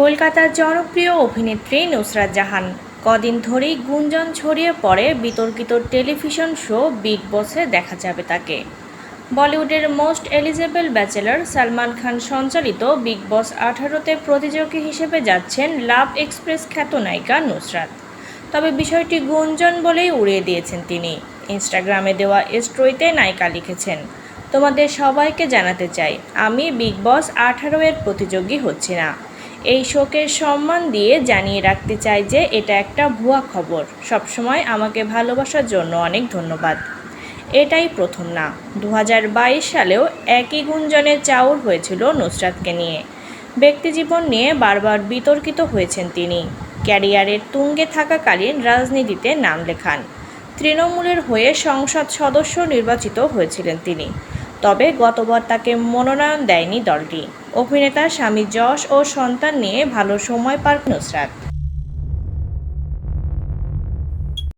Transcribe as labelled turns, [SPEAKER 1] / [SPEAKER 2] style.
[SPEAKER 1] কলকাতার জনপ্রিয় অভিনেত্রী নুসরাত জাহান। কদিন ধরেই গুঞ্জন ছড়িয়ে পড়ে বিতর্কিত টেলিভিশন শো বিগ বসে দেখা যাবে তাকে। বলিউডের most eligible bachelor Salman Khan সঞ্চালিত বিগ বস আঠারোতে প্রতিযোগী হিসেবে যাচ্ছেন লাভ এক্সপ্রেস খ্যাত নায়িকা নুসরাত। তবে বিষয়টি গুঞ্জন বলেই উড়িয়ে দিয়েছেন তিনি। ইনস্টাগ্রামে দেওয়া স্টোরিতে নায়িকা লিখেছেন, তোমাদের সবাইকে জানাতে চাই, আমি বিগ বস আঠারো এর প্রতিযোগী হচ্ছি না। এই শোকের সম্মান দিয়ে জানিয়ে রাখতে চাই যে এটা একটা ভুয়া খবর। সবসময় আমাকে ভালোবাসার জন্য অনেক ধন্যবাদ। এটাই প্রথম না। দু হাজার বাইশ সালেও একই গুঞ্জনের চাউর হয়েছিল নুসরাতকে নিয়ে। ব্যক্তিজীবন নিয়ে বারবার বিতর্কিত হয়েছেন তিনি। ক্যারিয়ারের তুঙ্গে থাকাকালীন রাজনীতিতে নাম লেখান। তৃণমূলের হয়ে সংসদ সদস্য নির্বাচিত হয়েছিলেন তিনি। তবে গতবার তাকে মনোনয়ন দেয়নি দলটি। অভিনেতা স্বামী যশ ও সন্তান নিয়ে ভালো সময় পার নুসরাত।